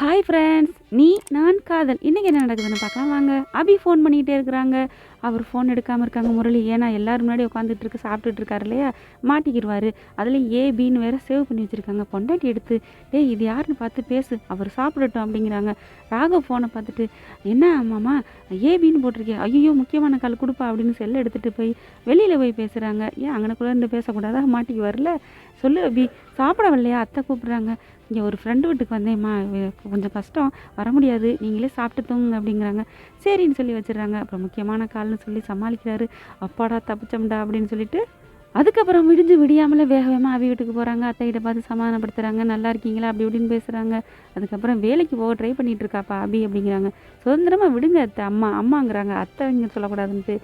Hi friends நீ நான் காதல். இன்றைக்கி என்ன நடக்குதுன்னு பார்க்கலாம். வாங்க. அபி ஃபோன் பண்ணிக்கிட்டே இருக்கிறாங்க. அவர் ஃபோன் எடுக்காமல் இருக்காங்க முரளி. ஏன்னா எல்லாரும் முன்னாடி உட்காந்துட்டு இருக்கு சாப்பிட்டுட்டு இருக்காரு இல்லையா? மாட்டிக்கிடுவார். அதில் ஏ பின்னு வேற சேவ் பண்ணி வச்சுருக்காங்க. பொண்டாட்டி எடுத்து டேய் இது யாருன்னு பார்த்து பேசு. அவர் சாப்பிடட்டும் அப்படிங்கிறாங்க. ராகவ் ஃபோனை பார்த்துட்டு என்ன மாமா? பின்னு போட்டிருக்கேன் ஐயோ முக்கியமான கால் கொடுப்பா அப்படின்னு செல்லை எடுத்துகிட்டு போய் வெளியில் போய் பேசுகிறாங்க ஏன் அங்கனக்குள்ளே இருந்து பேசக்கூடாதா? மாட்டிக்கு வரல சொல்லு அபி. சாப்பிட வரலையா அத்தை கூப்பிட்றாங்க. இங்கே ஒரு ஃப்ரெண்டு வீட்டுக்கு வந்தேம்மா கொஞ்சம் கஷ்டம் வர முடியாது நீங்களே சாப்பிட்டு தூங்குங்க அப்படிங்கிறாங்க. சரின்னு சொல்லி வச்சிடுறாங்க. அப்புறம் முக்கியமான கால்னு சொல்லி சமாளிக்கிறாரு. அப்பாடா தப்பிச்சம்டா அப்படின்னு சொல்லிட்டு அதுக்கப்புறம் விடிஞ்சு விடியாமல் வேக வேகமாக அவி வீட்டுக்கு போகிறாங்க அத்தைகிட்ட பார்த்து சமாதானப்படுத்துகிறாங்க நல்லா இருக்கீங்களா? அப்படி இப்படின்னு பேசுகிறாங்க அதுக்கப்புறம் வேலைக்கு போக ட்ரை பண்ணிகிட்டு இருக்காப்பா அபி அப்படிங்கிறாங்க. சுதந்திரமாக விடுங்க அத்தை அம்மா அம்மாங்கிறாங்க. அத்தை இங்கே சொல்லக்கூடாதுன்ட்டு.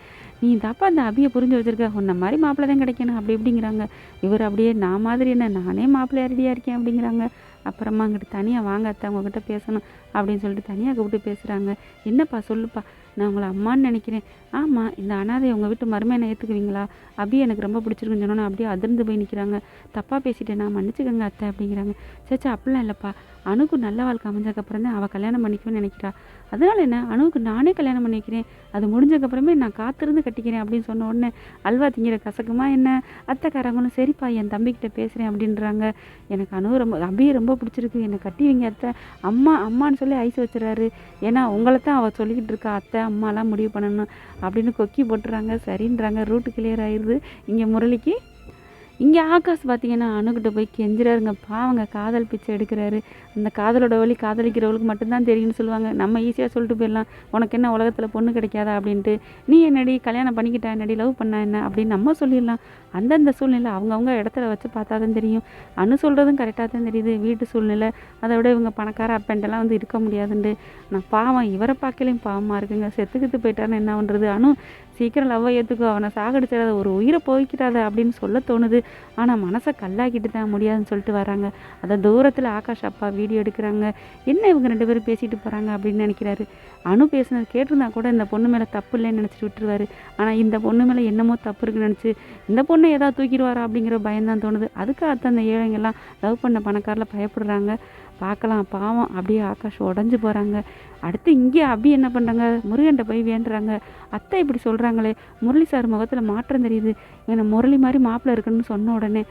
நீ தப்பா அந்த அபியை புரிஞ்சு வச்சுருக்க. உன்ன மாதிரி மாப்பிள்ளை தான் கிடைக்கணும். அப்படி இப்படிங்கிறாங்க. இவர் அப்படியே நான் மாதிரி என்ன? நானே மாப்பிள்ளை ரெடியாக இருக்கேன் அப்படிங்கிறாங்க. அப்புறமா அங்கிட்டு தனியாக வாங்க அத்தை பேசணும் அப்படின்னு சொல்லிட்டு தனியாக கூப்பிட்டு பேசுகிறாங்க என்னப்பா சொல்லுப்பா நான் உங்களை அம்மான்னு நினைக்கிறேன். ஆமாம் இந்த அனாதை உங்கள் வீட்டு மருமையை ஏற்றுக்குவீங்களா அப்படியே எனக்கு ரொம்ப பிடிச்சிருக்குன்னு சொன்னோன்னே அப்படியே அதிர்ந்து போய் நிற்கிறாங்க தப்பாக பேசிட்டேன் நான் மன்னிச்சுக்கோங்க அத்தை அப்படிங்கிறாங்க. சேச்சா அப்படிலாம் இல்லைப்பா. அணுக்கு நல்ல வாழ்க்கை அமைஞ்சதுக்கப்புறம் தான் அவள் கல்யாணம் பண்ணிக்கணும்னு நினைக்கிறா. அதனால என்ன? அணுவுக்கு நானே கல்யாணம் பண்ணிக்கிறேன். அது முடிஞ்சக்கப்புறமே நான் காத்திருந்து கட்டிக்கிறேன் அப்படின்னு சொன்ன உடனே அல்வா திங்கிற கசக்குமா என்ன? அத்தைக்காரங்களும் சரிப்பா என் தம்பிக்கிட்ட பேசுகிறேன் அப்படின்றாங்க. எனக்கு அணு ரொம்ப அபியை ரொம்ப பிடிச்சிருக்கு. என்னை கட்டிவிங்க அத்தை. அம்மா அம்மான்னு சொல்லி ஐஸ் வச்சுறாரு. ஏன்னா உங்களை தான் அவள் சொல்லிக்கிட்டு இருக்கா அத்தை அம்மாலாம் முடிவு பண்ணணும் அப்படின்னு கொக்கி போட்டுறாங்க. சரின்றாங்க. ரூட்டு கிளியர் ஆயிடுது இங்கே முரளிக்கு இங்கே ஆகாஷ் பார்த்தீங்கன்னா அணுகிட்ட போய் கெஞ்சுறாருங்க. பாவங்க காதல் பிச்சை எடுக்கிறாரு. அந்த காதலோட வழி காதலிக்கிறவளுக்கு மட்டும்தான் தெரியும்னு சொல்லுவாங்க. நம்ம ஈஸியாக சொல்லிட்டு போயிடலாம். உனக்கு என்ன உலகத்தில் பொண்ணு கிடைக்காதா அப்படின்ட்டு. நீ என்னடி கல்யாணம் பண்ணிக்கிட்டா? என்னடி லவ் பண்ணா என்ன? அப்படின்னு நம்ம சொல்லிடலாம். அந்தந்த சூழ்நிலை அவங்கவுங்க இடத்துல வச்சு பார்த்தா தான் தெரியும். அனு சொல்கிறதும் கரெக்டாக தான் தெரியுது. வீட்டு சூழ்நிலை அதை விட இவங்க பணக்கார அப்பன்ட்டெல்லாம் வந்து இருக்க முடியாதுன்ட்டு நான் பாவம் இவரை பார்க்கலையும் பாவமாக இருக்குங்க. செத்துக்கிட்டு போயிட்டான்னு என்ன பண்ணுறது அனு சீக்கிரம் லவ்வை ஏற்றுக்கோ அவனை சாகடிச்சிடாத. ஒரு உயிரை போய்க்கிட்டாத அப்படின்னு சொல்ல தோணுது. ஆனால் மனசை கல்லாக்கிட்டு தான் முடியாதுன்னு சொல்லிட்டு வராங்க. அதை தூரத்தில் ஆகாஷ் அப்பா வீடியோ எடுக்கிறாங்க. என்ன இவங்க ரெண்டு பேரும் பேசிட்டு போகிறாங்க அப்படின்னு நினைக்கிறாரு. அணு பேசினது கேட்டிருந்தா கூட இந்த பொண்ணு மேலே தப்பு இல்லைன்னு நினச்சிட்டு விட்டுருவாரு. ஆனால் இந்த பொண்ணு மேலே என்னமோ தப்பு இருக்குன்னு நினச்சி இந்த பொண்ணு ஏதாவது தூக்கிடுவாரா அப்படிங்கிற பயம்தான் தோணுது. அதுக்காகத்தான் அந்த ஏழைங்கெல்லாம் லவ் பண்ண பணக்காரில் பயப்படுறாங்க. பார்க்கலாம் பாவம். அப்படியே ஆகாஷ் உடஞ்சி போகிறாங்க அடுத்து இங்கே அப்படி என்ன பண்ணுறாங்க முருகன்ட்ட போய் வேண்டுறாங்க. அத்தை இப்படி சொல்கிறாங்களே முரளி சார் முகத்தில் மாற்றம் தெரியுது. ஏன்னா முரளி மாதிரி மாப்பிள்ளை இருக்குன்னு சொன்ன உடனே